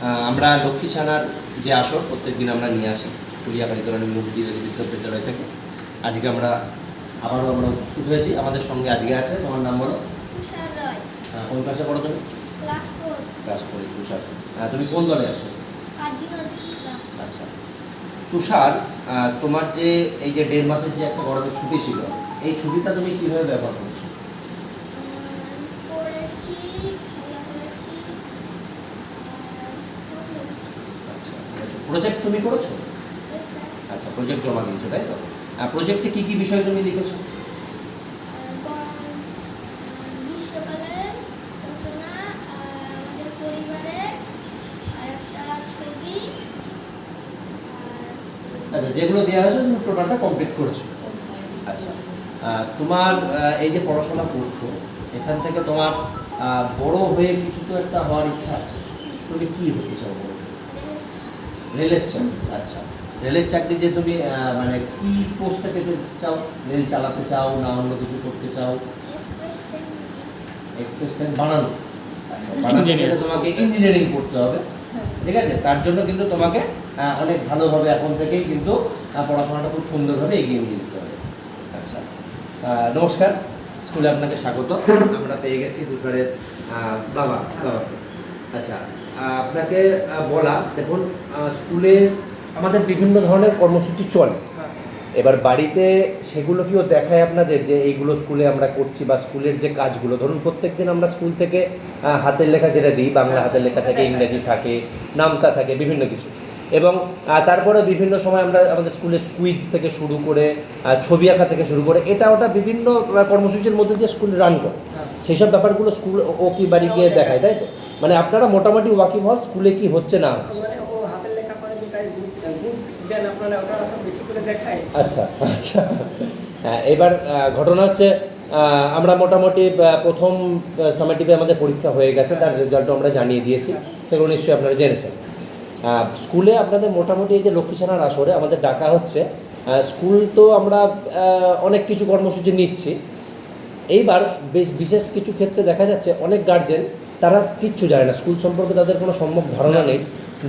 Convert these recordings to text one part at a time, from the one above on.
আমরা লক্ষ্মী ছানার যে আসর প্রত্যেক দিন আমরা নিয়ে আসি। কুলিয়াকালী তরণী মুক্তি বিদ্যালয় থেকে। আজকে আমরা আবারও আমরা উপস্থিত হয়েছি। আমাদের সঙ্গে আজকে আছে তোমার নাম বলো? তুষার কোন ক্লাসে পড়ো তুমি? Class four. তুষার। আহ, তুমি কোন দলে আছো? আচ্ছা। তুষার তোমার যে এই যে দেড় মাসের যে একটা গরমের ছুটি ছিল এই ছুটিটা তুমি কীভাবে ব্যবহার করছ উম, পড়েছি খেলা করেছি আচ্ছা প্রজেক্ট তুমি করেছ? আচ্ছা প্রজেক্ট জমা দিয়েছ তাই তো? আর প্রজেক্টে কি কি বিষয় তুমি লিখেছো? আচ্ছা যেগুলো দেওয়া হয়েছে তুমি টোটালটা কমপ্লিট করেছ। আচ্ছা তোমার এই যে পড়াশোনা করছ এখান থেকে তোমার বড় হয়ে কিছু তো একটা হওয়ার ইচ্ছা আছে। তুমি কি হতে চাও? রেলের চাকরি আচ্ছা। রেলের চাকরিতে তুমি আহ, মানে কি পোস্টে পেতে চাও? রেল চালাতে চাও না অন্য কিছু করতে চাও? এক্সপ্রেস ট্রেন বানানো। আচ্ছা বানাতে গেলে তোমাকে ইঞ্জিনিয়ারিং পড়তে হবে। ঠিক আছে? তার জন্য কিন্তু তোমাকে অনেক ভালোভাবে এখন থেকেই কিন্তু পড়াশোনাটা খুব সুন্দরভাবে এগিয়ে নিয়ে যেতে হবে। আচ্ছা। নমস্কার। স্কুলে আপনাকে স্বাগত। আমরা পেয়ে গেছি তুষারের বাবা বাবা আচ্ছা আপনাকে বলা দেখুন স্কুলে আমাদের বিভিন্ন ধরনের কর্মসূচি চলে। এবার বাড়িতে সেগুলো কিও দেখায় আপনাদের যে এইগুলো স্কুলে আমরা করছি বা স্কুলের যে কাজগুলো। ধরুন প্রত্যেক দিন আমরা স্কুল থেকে হাতের লেখা যেটা দিই বাংলা হাতের লেখা থাকে ইংরেজি থাকে নামতা থাকে বিভিন্ন কিছু। এবং তারপরে বিভিন্ন সময় আমরা আমাদের স্কুলে স্কুইজ থেকে শুরু করে ছবি আঁকা থেকে শুরু করে এটা ওটা বিভিন্ন কর্মসূচির মধ্যে দিয়ে স্কুল রান করে। সেই সব ব্যাপারগুলো স্কুল ও কি বাড়ি গিয়ে দেখায় তাই তো? মানে আপনারা মোটামুটি ওয়াকিং হল স্কুলে কি হচ্ছে না হচ্ছে? মানে আচ্ছা আচ্ছা। হ্যাঁ, এবার ঘটনা হচ্ছে আমরা মোটামুটি প্রথম সামেটিভে আমাদের পরীক্ষা হয়ে গেছে তার রেজাল্টও আমরা জানিয়ে দিয়েছি সেগুলো নিশ্চয়ই আপনারা জেনেছেন। স্কুলে আপনাদের মোটামুটি এই যে লক্ষ্মীছানার আসরে আমাদের ডাকা হচ্ছে স্কুল তো আমরা অনেক কিছু কর্মসূচি নিচ্ছি। এইবার বেশ বিশেষ কিছু ক্ষেত্রে দেখা যাচ্ছে অনেক গার্জেন তারা কিচ্ছু জানে না। স্কুল সম্পর্কে তাদের কোনো সম্যক ধারণা নেই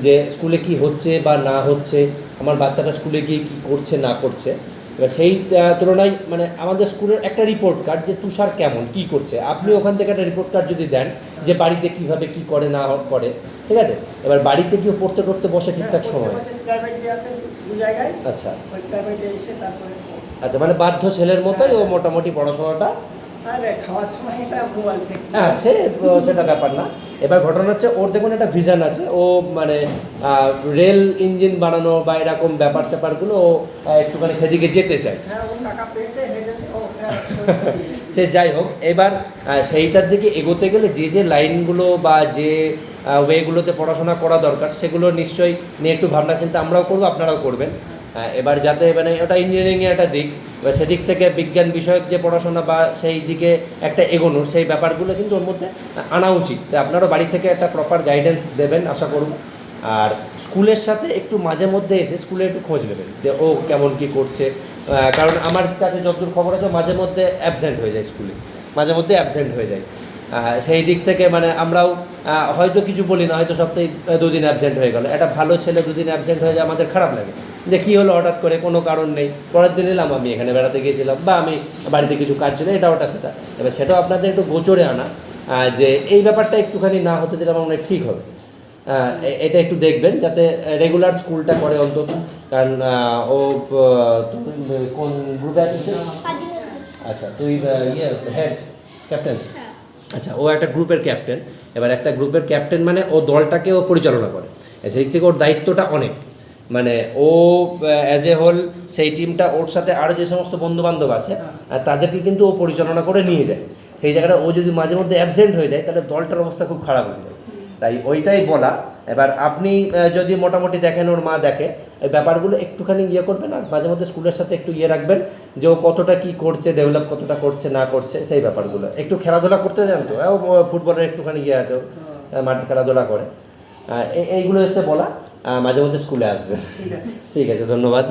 যে স্কুলে কি হচ্ছে বা না হচ্ছে আমার বাচ্চাটা স্কুলে গিয়ে কি করছে না করছে। এবার সেই তুলনায় মানে আমাদের স্কুলের একটা রিপোর্ট কার্ড যে তুষার কেমন কি করছে। আপনি ওখান থেকে একটা রিপোর্ট কার্ড যদি দেন যে বাড়িতে কীভাবে কি করে না করে ঠিক আছে? এবার বাড়িতে গিয়ে পড়তে টড়তে বসে ঠিকঠাক সময়। আচ্ছা। আচ্ছা মানে বাধ্য ছেলের মতোই ও মোটামুটি পড়াশোনাটা হ্যাঁ সে সেটা ব্যাপার না। এবার ঘটনা হচ্ছে ওর দেখুন একটা ভিশন আছে। ও মানে রেল ইঞ্জিন বানানো বা এরকম ব্যাপার স্যাপারগুলো ও একটুখানি সেদিকে যেতে চায়। হ্যাঁ হ্যাঁ, সে যাই হোক এবার সেইটার দিকে এগোতে গেলে যে যে লাইনগুলো বা যে ওয়েগুলোতে পড়াশোনা করা দরকার সেগুলো নিশ্চয়ই নিয়ে একটু ভাবনা চিন্তা আমরাও করব আপনারাও করবেন। এবার যাতে মানে ওটা ইঞ্জিনিয়ারিংয়ের একটা দিক। এবার সেদিক থেকে বিজ্ঞান বিষয়ক যে পড়াশোনা বা সেই দিকে একটা এগোনোর, সেই ব্যাপারগুলো কিন্তু ওর মধ্যে আনা উচিত। আপনারও বাড়ি থেকে একটা প্রপার গাইডেন্স দেবেন, আশা করব আর স্কুলের সাথে একটু মাঝে মধ্যে এসে স্কুলে একটু খোঁজ নেবেন যে ও কেমন কি করছে। কারণ আমার কাছে যতদূর খবর আছে মাঝে মধ্যে অ্যাবসেন্ট হয়ে যায় স্কুলে। মাঝে মধ্যে অ্যাবসেন্ট হয়ে যায়। সেই দিক থেকে মানে আমরাও হয়তো কিছু বলি না, হয়তো সপ্তাহে দুদিন অ্যাবসেন্ট হয়ে গেল। একটা ভালো ছেলে দুদিন অ্যাবসেন্ট হয়ে যায়, আমাদের খারাপ লাগে। যে কী হলো হঠাৎ করে? কোনো কারণ নেই। পরের দিন এলাম আমি এখানে বেড়াতে গিয়েছিলাম বা আমি বাড়িতে কিছু কাজ ছিল এটা ওটা সেটা। এবার সেটাও আপনাদের একটু গোচরে আনা যে এই ব্যাপারটা একটুখানি না হতে দিলে আমার মনে ঠিক হবে। এটা একটু দেখবেন যাতে রেগুলার স্কুলটা করে অন্তত। কারণ ও কোন গ্রুপে ইসলাম। আচ্ছা তুই ইয়ে হেড ক্যাপ্টেন আচ্ছা ও একটা গ্রুপের ক্যাপ্টেন এবার একটা গ্রুপের ক্যাপ্টেন মানে ও দলটাকে ও পরিচালনা করে। সেই দিক থেকে ওর দায়িত্বটা অনেক। মানে ও অ্যাজ এ হোল সেই টিমটা ওর সাথে আরও যে সমস্ত বন্ধুবান্ধব আছে আর তাদেরকে কিন্তু ও পরিচালনা করে নিয়ে যায়। সেই জায়গাটা ও যদি মাঝে মধ্যে অ্যাবসেন্ট হয়ে যায় তাহলে দলটার অবস্থা খুব খারাপ হয়ে যায়। তাই ওইটাই বলা। এবার আপনি যদি মোটামুটি দেখেন ওর মা দেখে এই ব্যাপারগুলো একটুখানি ইয়ে করবেন আর মাঝে মধ্যে স্কুলের সাথে একটু ইয়ে রাখবেন যে ও কতটা কি করছে ডেভেলপ কতটা করছে না করছে সেই ব্যাপারগুলো। একটু খেলাধুলা করতে জান তো। হ্যাঁ, ও ফুটবলের একটুখানি ইয়ে আছে মাঠে খেলাধুলা করে। এইগুলো হচ্ছে বলা মাঝে মধ্যে স্কুলে আসবে। ঠিক আছে। ঠিক আছে ধন্যবাদ।